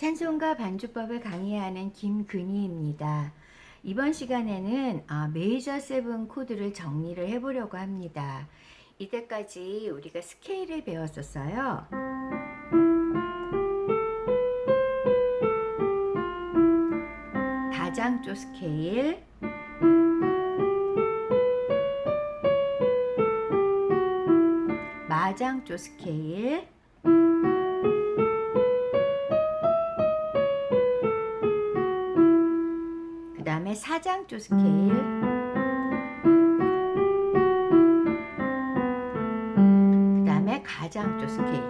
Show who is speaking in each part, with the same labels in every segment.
Speaker 1: 찬송가 반주법을 강의하는 김근희입니다. 이번 시간에는 아, 메이저 세븐 코드를 정리를 해보려고 합니다. 이때까지 우리가 스케일을 배웠었어요. 다장조 스케일, 마장조 스케일, 다음에 사장조 스케일, 그 다음에 가장조 스케일,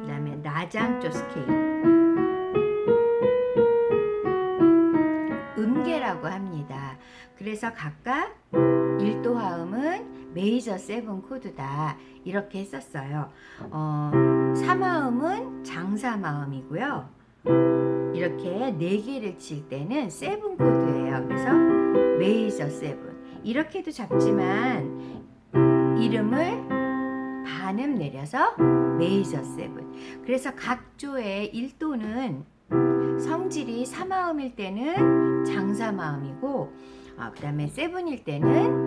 Speaker 1: 그 다음에 나장조 스케일, 음계라고 합니다. 그래서 각각 1도 화음은 메이저 세븐 코드다 이렇게 했었어요. 어, 3화음은 장사 마음이고요. 이렇게 네 개를 칠 때는 세븐 코드예요. 그래서 메이저 세븐 이렇게도 잡지만 이름을 반음 내려서 메이저 세븐. 그래서 각 조의 1도는 성질이 3화음일 때는 장사 마음이고 아, 그다음에 세븐일 때는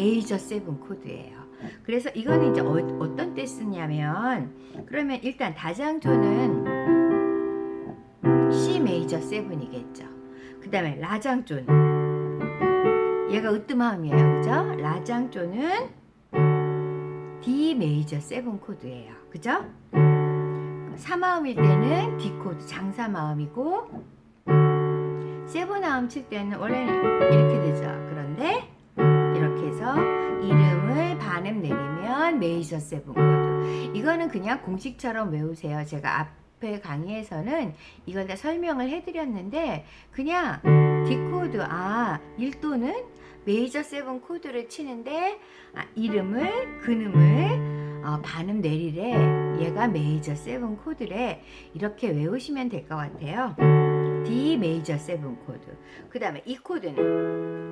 Speaker 1: 메이저 세븐 코드예요. 그래서 이거는 이제 어, 어떤 때 쓰냐면 그러면 일단 다장조는 C 메이저 세븐이겠죠. 그 다음에 라장조는 얘가 으뜸함이에요. 그죠? 라장조는 D 메이저 세븐 코드예요. 그죠? 3화음일 때는 D 코드 장사 마음이고 세븐화음 칠 때는 원래는 이렇게 되죠. 그런데 해서 이름을 반음 내리면 메이저 세븐 코드. 이거는 그냥 공식처럼 외우세요. 제가 앞에 강의에서는 이걸 다 설명을 해드렸는데 그냥 D 코드 아 1도는 메이저 세븐 코드를 치는데 아, 이름을 근음을 어, 반음 내리래 얘가 메이저 세븐 코드래 이렇게 외우시면 될 것 같아요. D 메이저 세븐 코드. 그 다음에 이 코드는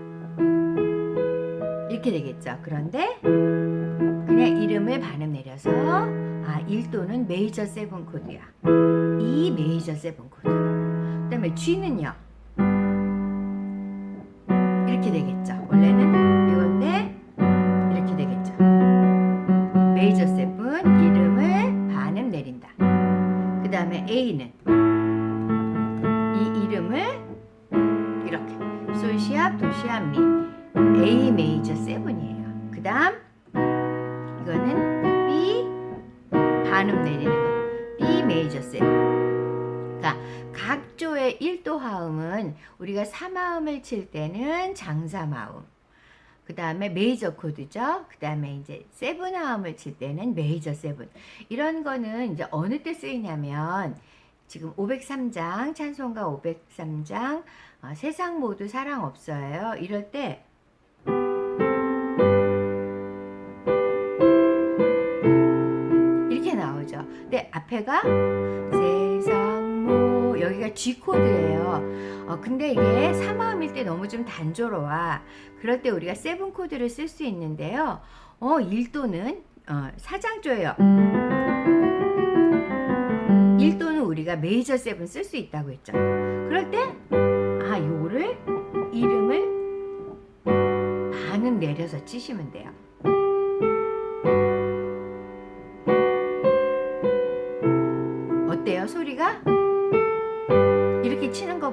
Speaker 1: 이렇게 되겠죠. 그런데 그냥 이름을 반음 내려서 아 1도는 메이저 세븐 코드야. E 메이저 세븐 코드. 그 다음에 G는요. 이렇게 되겠죠. 원래는 이건데 이렇게 되겠죠. 메이저 세븐 이름을 반음 내린다. 그 다음에 A는 이 이름을 이렇게 솔시압 도시압 미 A 메이저 세븐이에요. 그 다음 이거는 B 반음 내리는 거 B 메이저 세븐. 그러니까 각 조의 1도 화음은 우리가 3화음을 칠 때는 장사마음. 그 다음에 메이저 코드죠. 그 다음에 이제 세븐 화음을 칠 때는 메이저 세븐. 이런 거는 이제 어느 때 쓰이냐면 지금 503장 찬송가 503장 어, 세상 모두 사랑 없어요. 이럴 때 앞에가 세상 모 여기가 G 코드예요. 어, 근데 이게 3화음일 때 너무 좀 단조로워. 그럴 때 우리가 세븐 코드를 쓸 수 있는데요. 어, 1도는 어, 사장조예요. 1도는 우리가 메이저 세븐 쓸 수 있다고 했죠. 그럴 때, 아, 요거를, 이름을 반음 내려서 치시면 돼요.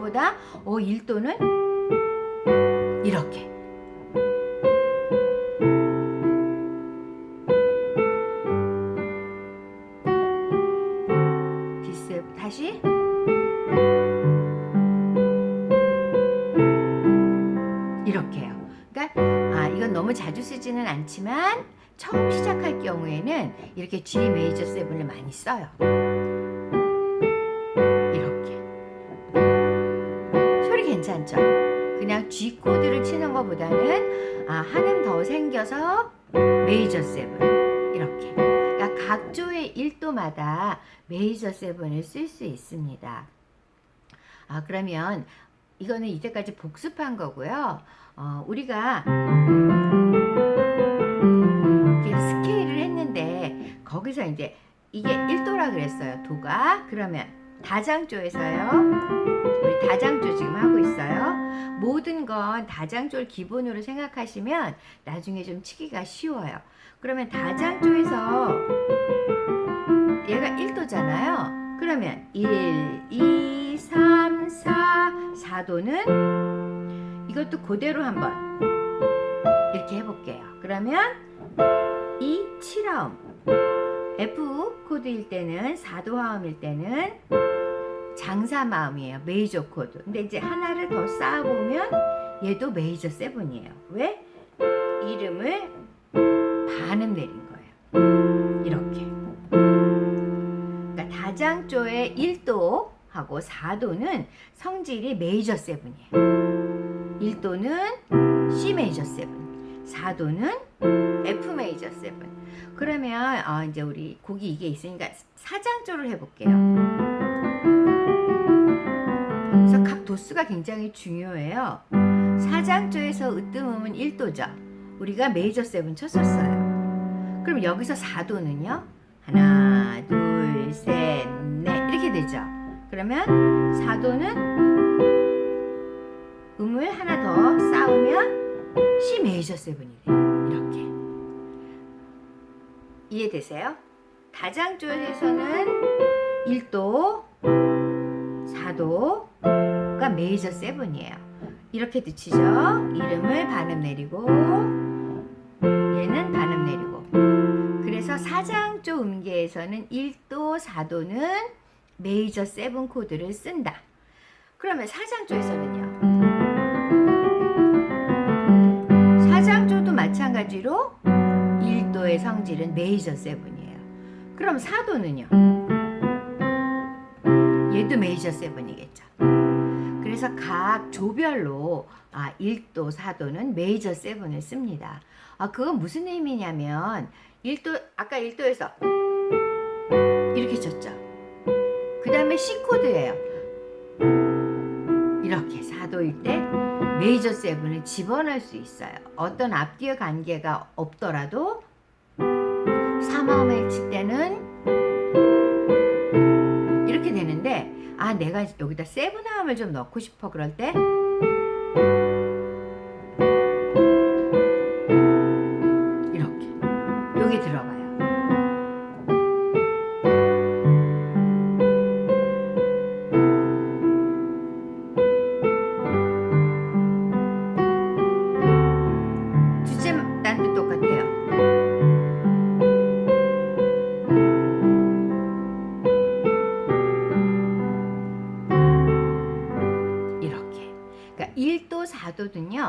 Speaker 1: 것보다, 어, 1도는 이렇게. 디스 다시 이렇게요. 그러니까 아 이건 너무 자주 쓰지는 않지만 처음 시작할 경우에는 이렇게 G 메이저 세븐을 많이 써요. G 코드를 치는 것보다는 아 한음 더 생겨서 메이저 세븐 이렇게. 그러니까 각 조의 1도마다 메이저 세븐을 쓸 수 있습니다. 아, 그러면 이거는 이때까지 복습한 거고요. 어, 우리가 이렇게 스케일을 했는데 거기서 이제 이게 1도라 그랬어요. 도가. 그러면 다장조에서요. 우리 다장조 지금 하고 있어요. 모든 건 다장조를 기본으로 생각하시면 나중에 좀 치기가 쉬워요. 그러면 다장조에서 얘가 1도잖아요. 그러면 1, 2, 3, 4, 4도는 이것도 그대로 한번 이렇게 해볼게요. 그러면 이 7화음 F 코드일 때는 4도 화음일 때는 장사 마음이에요. 메이저 코드. 근데 이제 하나를 더 쌓아보면 얘도 메이저 세븐이에요. 왜? 이름을 반음 내린 거예요. 이렇게. 그러니까 다장조의 1도 하고 4도는 성질이 메이저 세븐이에요. 1도는 C 메이저 세븐, 4도는 F 메이저 세븐. 그러면 어, 이제 우리 곡이 이게 있으니까 사장조를 해볼게요. 그래서 각 도수가 굉장히 중요해요. 사장조에서 으뜸음은 1도죠. 우리가 메이저 세븐 쳤었어요. 그럼 여기서 4도는요? 하나, 둘, 셋, 넷 이렇게 되죠. 그러면 4도는 음을 하나 더 쌓으면 C 메이저 세븐이 돼요. 이해되세요? 다장조에서는 1도, 4도가 메이저 세븐이에요. 이렇게 듣치죠? 이름을 반음 내리고 얘는 반음 내리고 그래서 사장조 음계에서는 1도, 4도는 메이저 세븐 코드를 쓴다. 그러면 사장조에서는요? 사장조도 마찬가지로 1도의 성질은 메이저 세븐이에요. 그럼 4도는요? 얘도 메이저 세븐이겠죠. 그래서 각 조별로 아, 1도, 4도는 메이저 세븐을 씁니다. 아, 그건 무슨 의미냐면 1도 아까 1도에서 이렇게 쳤죠. 그 다음에 C 코드예요. 이렇게 4도일 때 메이저 세븐을 집어넣을 수 있어요. 어떤 앞뒤의 관계가 없더라도 3화음을 칠 때는 이렇게 되는데 아 내가 여기다 세븐화음을 좀 넣고 싶어 그럴 때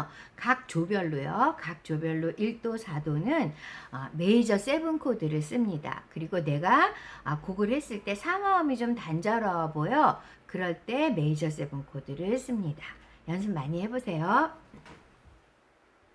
Speaker 1: 4도는요. 각 조별로요. 각 조별로 1도, 4도는 어, 메이저 세븐 코드를 씁니다. 그리고 내가 아, 곡을 했을 때 3화음이 좀 단조로워 보여. 그럴 때 메이저 세븐 코드를 씁니다. 연습 많이 해보세요.